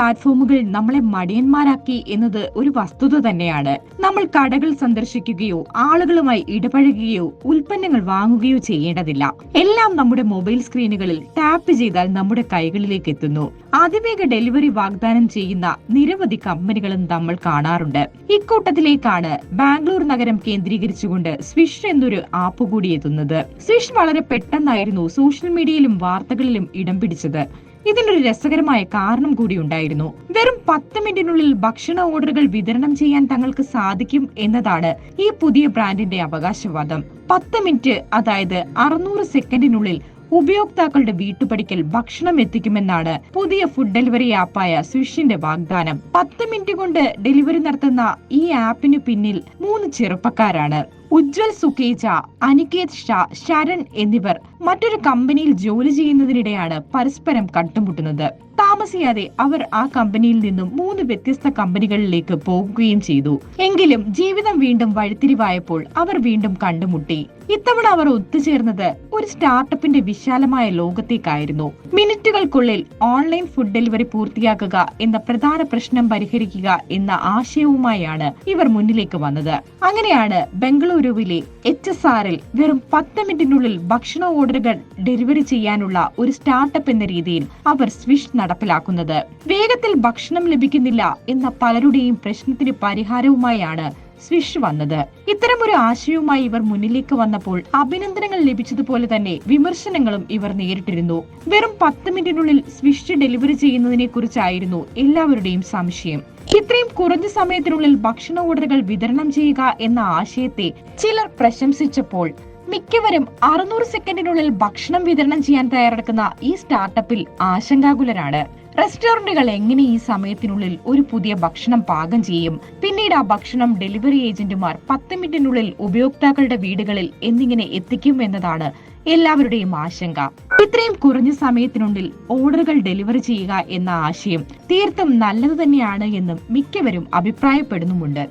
പ്ലാറ്റ്ഫോമുകൾ നമ്മളെ മടിയന്മാരാക്കി എന്നത് ഒരു വസ്തുത തന്നെയാണ്. നമ്മൾ കടകൾ സന്ദർശിക്കുകയോ ആളുകളുമായി ഇടപഴകുകയോ ഉൽപ്പന്നങ്ങൾ വാങ്ങുകയോ ചെയ്യേണ്ടതില്ല. എല്ലാം നമ്മുടെ മൊബൈൽ സ്ക്രീനുകളിൽ ടാപ്പ് ചെയ്താൽ നമ്മുടെ കൈകളിലേക്ക് എത്തുന്നു. അതിവേഗ ഡെലിവറി വാഗ്ദാനം ചെയ്യുന്ന നിരവധി കമ്പനികളും നമ്മൾ കാണാറുണ്ട്. ഇക്കൂട്ടത്തിലേക്കാണ് ബാംഗ്ലൂർ നഗരം കേന്ദ്രീകരിച്ചുകൊണ്ട് സ്വിഷ് എന്നൊരു ആപ്പ് കൂടി എത്തുന്നത്. സ്വിഷ് വളരെ പെട്ടെന്നായിരുന്നു സോഷ്യൽ മീഡിയയിലും വാർത്തകളിലും ഇടം പിടിച്ചത്. ഇതിനൊരു രസകരമായ കാരണം കൂടി ഉണ്ടായിരുന്നു. വെറും പത്ത് മിനിറ്റിനുള്ളിൽ ഭക്ഷണ ഓർഡറുകൾ വിതരണം ചെയ്യാൻ തങ്ങൾക്ക് സാധിക്കും എന്നതാണ് ഈ പുതിയ ബ്രാൻഡിന്റെ അവകാശവാദം. പത്ത് മിനിറ്റ് അതായത് അറുന്നൂറ് സെക്കൻഡിനുള്ളിൽ ഉപയോക്താക്കളുടെ വീട്ടുപടിക്കൽ ഭക്ഷണം എത്തിക്കുമെന്നാണ് പുതിയ ഫുഡ് ഡെലിവറി ആപ്പായ സ്വിഷിന്റെ വാഗ്ദാനം. പത്ത് മിനിറ്റ് കൊണ്ട് ഡെലിവറി നടത്തുന്ന ഈ ആപ്പിന് പിന്നിൽ മൂന്ന് ചെറുപ്പക്കാരാണ്. ഉജ്വൽ സുഖേജ അനികേത് ഷാ ശരൺ എന്നിവർ മറ്റൊരു കമ്പനിയിൽ ജോലി ചെയ്യുന്നതിനിടെയാണ് പരസ്പരം കണ്ടുമുട്ടുന്നത്. താമസിയാതെ അവർ ആ കമ്പനിയിൽ നിന്നും മൂന്ന് വ്യത്യസ്ത കമ്പനികളിലേക്ക് പോകുകയും ചെയ്തു. എങ്കിലും ജീവിതം വീണ്ടും വഴിത്തിരിവായപ്പോൾ അവർ വീണ്ടും കണ്ടുമുട്ടി. ഇത്തവണ അവർ ഒത്തുചേർന്നത് ഒരു സ്റ്റാർട്ടപ്പിന്റെ വിശാലമായ ലോകത്തേക്കായിരുന്നു. മിനിറ്റുകൾക്കുള്ളിൽ ഓൺലൈൻ ഫുഡ് ഡെലിവറി പൂർത്തിയാക്കുക എന്ന പ്രധാന പ്രശ്നം പരിഹരിക്കുക എന്ന ആശയവുമായാണ് ഇവർ മുന്നിലേക്ക് വന്നത്. അങ്ങനെയാണ് ബംഗളൂരുവിലെ എച്ച് എസ് ആറിൽ വെറും പത്ത് മിനിറ്റിനുള്ളിൽ ഭക്ഷണ ഓർഡറുകൾ ഡെലിവറി ചെയ്യാനുള്ള ഒരു സ്റ്റാർട്ടപ്പ് എന്ന രീതിയിൽ അവർ സ്വിഷ് നടപ്പിലാക്കുന്നത്. വേഗത്തിൽ ഭക്ഷണം ലഭിക്കുന്നില്ല എന്ന പലരുടെയും പ്രശ്നത്തിന് പരിഹാരവുമായാണ് സ്വിഷ് വന്നത്. ഇത്തരമൊരു ആശയവുമായി ഇവർ മുന്നിലേക്ക് വന്നപ്പോൾ അഭിനന്ദനങ്ങൾ ലഭിച്ചതുപോലെ തന്നെ വിമർശനങ്ങളും ഇവർ നേരിട്ടിരുന്നു. വെറും പത്ത് മിനിറ്റിനുള്ളിൽ സ്വിഷ് ഡെലിവറി ചെയ്യുന്നതിനെ കുറിച്ചായിരുന്നു എല്ലാവരുടെയും സംശയം. ഇത്രയും കുറഞ്ഞ സമയത്തിനുള്ളിൽ ഭക്ഷണ ഓർഡറുകൾ വിതരണം ചെയ്യുക എന്ന ആശയത്തെ ചിലർ പ്രശംസിച്ചപ്പോൾ മിക്കവരും അറുന്നൂറ് സെക്കൻഡിനുള്ളിൽ ഭക്ഷണം വിതരണം ചെയ്യാൻ തയ്യാറെടുക്കുന്ന ഈ സ്റ്റാർട്ടപ്പിൽ ആശങ്കാകുലരാണ്. റെസ്റ്റോറന്റുകൾ എങ്ങനെ ഈ സമയത്തിനുള്ളിൽ ഒരു പുതിയ ഭക്ഷണം പാകം ചെയ്യും? പിന്നീട് ആ ഭക്ഷണം ഡെലിവറി ഏജന്റുമാർ പത്ത് മിനിറ്റിനുള്ളിൽ ഉപയോക്താക്കളുടെ വീടുകളിൽ എന്നിങ്ങനെ എത്തിക്കും എന്നതാണ് എല്ലാവരുടെയും ആശങ്ക. ഇത്രയും കുറഞ്ഞ സമയത്തിനുള്ളിൽ ഓർഡറുകൾ ഡെലിവറി ചെയ്യുക എന്ന ആശയം തീർത്തും നല്ലത് തന്നെയാണ് എന്നും മിക്കവരും അഭിപ്രായപ്പെടുന്നുമുണ്ട്.